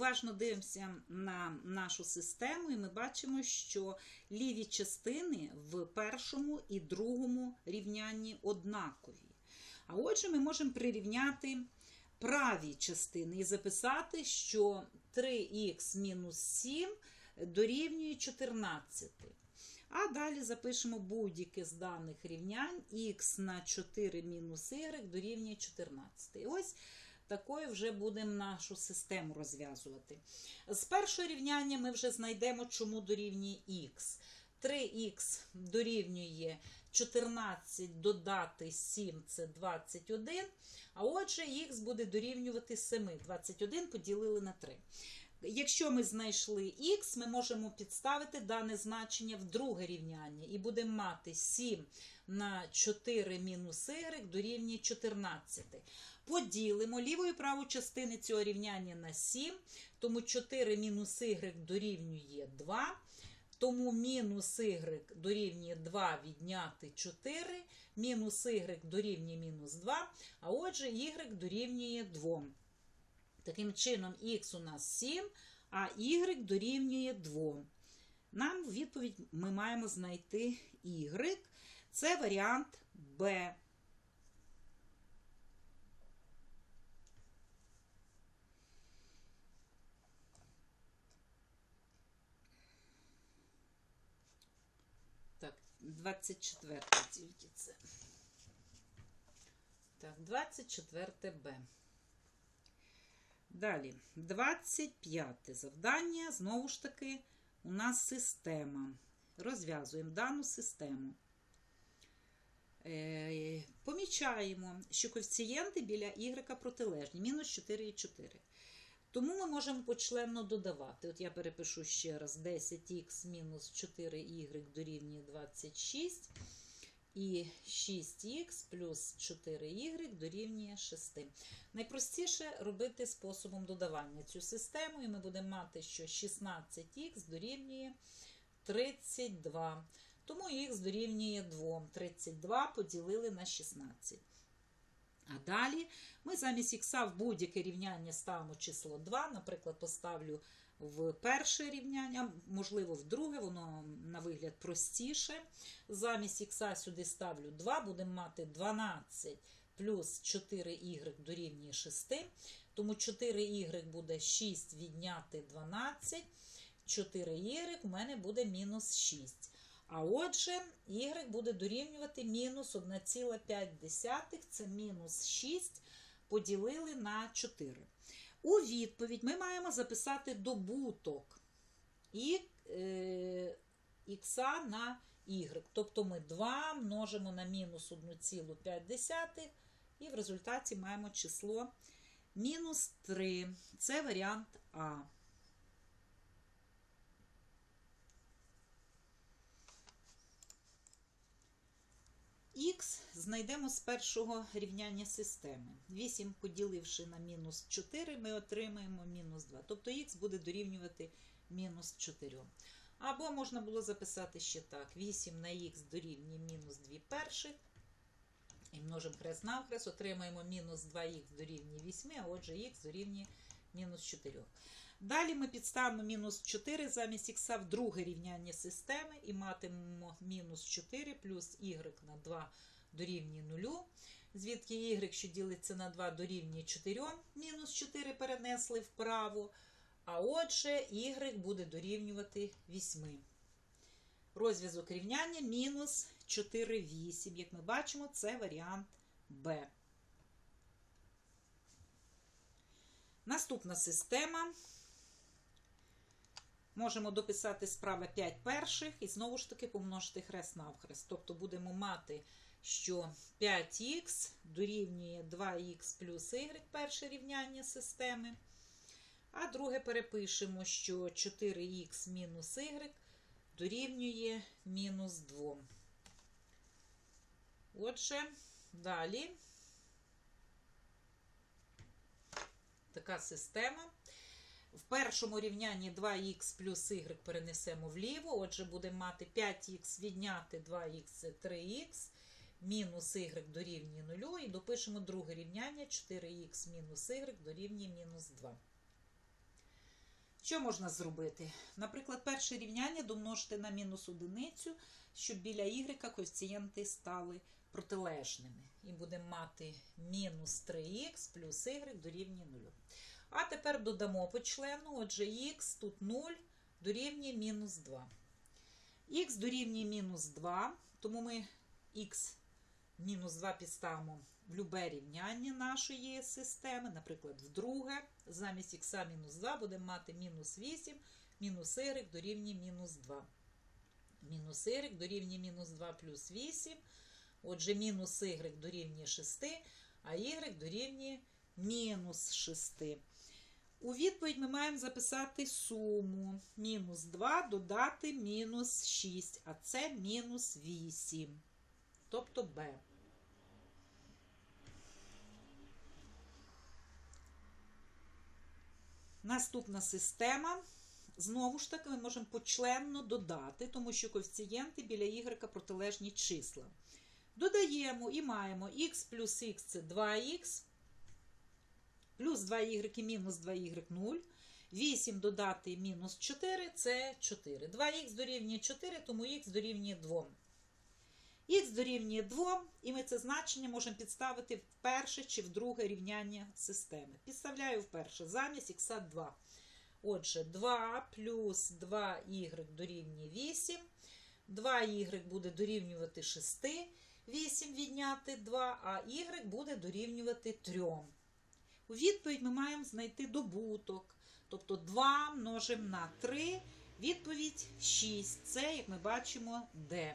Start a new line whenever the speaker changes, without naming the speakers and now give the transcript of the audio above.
уважно дивимося на нашу систему, і ми бачимо, що ліві частини в першому і другому рівнянні однакові. А отже, ми можемо прирівняти праві частини і записати, що 3х мінус 7 дорівнює 14. А далі запишемо будь-яке з даних рівнянь х на 4 мінус y дорівнює 14. І ось такою вже будемо нашу систему розв'язувати. З першого рівняння ми вже знайдемо, чому дорівнює х. 3х дорівнює 14 додати 7 це 21. А отже, х буде дорівнювати 7. 21 поділили на 3. Якщо ми знайшли х, ми можемо підставити дане значення в друге рівняння. І будемо мати 7 на 4 мінус y дорівнює 14. Поділимо ліву і праву частини цього рівняння на 7, тому 4 мінус y дорівнює 2. Тому мінус y дорівнює 2 відняти 4, мінус y дорівнює мінус 2, а отже, y дорівнює 2. Таким чином, х у нас 7, а y дорівнює 2. Нам відповідь ми маємо знайти y. Це варіант Б. Так, 24 тільки це. Так, 24 Б. Далі, 25 завдання. Знову ж таки, у нас система. Розв'язуємо дану систему. Е, помічаємо, що коефіцієнти біля y протилежні, мінус 4 і 4. Тому ми можемо почленно додавати. От я перепишу ще раз: 10х мінус 4y дорівнює 26. І 6х плюс 4y дорівнює 6. Найпростіше робити способом додавання цю систему, і ми будемо мати, що 16х дорівнює 32. Тому х дорівнює 2. 32 поділили на 16. А далі ми замість х в будь-яке рівняння ставимо число 2. Наприклад, поставлю в перше рівняння, можливо, в друге, воно на вигляд простіше. Замість х сюди ставлю 2, будемо мати 12 плюс 4y дорівнює 6. Тому 4y буде 6 відняти 12. 4y у мене буде мінус 6. А отже, y буде дорівнювати мінус 1,5. Це мінус 6 поділили на 4. У відповідь ми маємо записати добуток і е, х на y. Тобто ми 2 множимо на мінус 1,5 і в результаті маємо число мінус 3. Це варіант А. Х знайдемо з першого рівняння системи. 8 поділивши на мінус 4, ми отримаємо мінус 2. Тобто х буде дорівнювати мінус 4. Або можна було записати ще так: 8 на х дорівнює мінус 2 перших. І множимо хрест навхрест, отримаємо мінус 2х дорівнює 8, а отже, х дорівнює мінус 4. Далі ми підставимо мінус 4 замість х в друге рівняння системи і матимемо мінус 4 плюс y на 2 дорівнює 0. Звідки y, що ділиться на 2 дорівнює 4, мінус 4 перенесли вправо. А отже, y буде дорівнювати 8. Розв'язок рівняння мінус 4, 8. Як ми бачимо, це варіант Б. Наступна система. Можемо дописати справа 5 перших і знову ж таки помножити хрест навхрест. Тобто будемо мати, що 5х дорівнює 2х плюс y перше рівняння системи. А друге перепишемо, що 4х мінус y дорівнює мінус 2. Отже, далі така система. В першому рівнянні 2х плюс y перенесемо вліво. Отже, будемо мати 5х відняти 2х це 3х, мінус y дорівнює 0. І допишемо друге рівняння 4х мінус y дорівнює мінус 2. Що можна зробити? Наприклад, перше рівняння домножити на мінус одиницю, щоб біля y коефіцієнти стали протилежними. І будемо мати мінус 3х плюс y дорівнює 0. А тепер додамо по члену, отже, х тут 0 дорівнює мінус 2. Х дорівнює мінус 2, тому ми х мінус 2 підставимо в любе рівняння нашої системи, наприклад, в друге, замість х мінус 2 будемо мати мінус 8, мінус y дорівнює мінус 2. Мінус y дорівнює мінус 2 плюс 8. Отже, мінус y дорівнює 6, а y дорівнює мінус 6. У відповідь ми маємо записати суму. Мінус 2 додати мінус 6, а це мінус 8. Тобто b. Наступна система. Знову ж таки, ми можемо почленно додати, тому що коефіцієнти біля y протилежні числа. Додаємо і маємо х плюс х це 2х, плюс 2y і мінус 2y 0. 8 додати мінус 4 це 4. 2х дорівнює 4, тому х дорівнює 2. Х дорівнює 2, і ми це значення можемо підставити в перше чи в друге рівняння системи. Підставляю в перше замість х 2. Отже, 2 плюс 2y дорівнює 8. 2y буде дорівнювати 6. 8 відняти 2, а y буде дорівнювати 3. У відповідь ми маємо знайти добуток. Тобто 2 множимо на 3, відповідь 6. Це, як ми бачимо, d.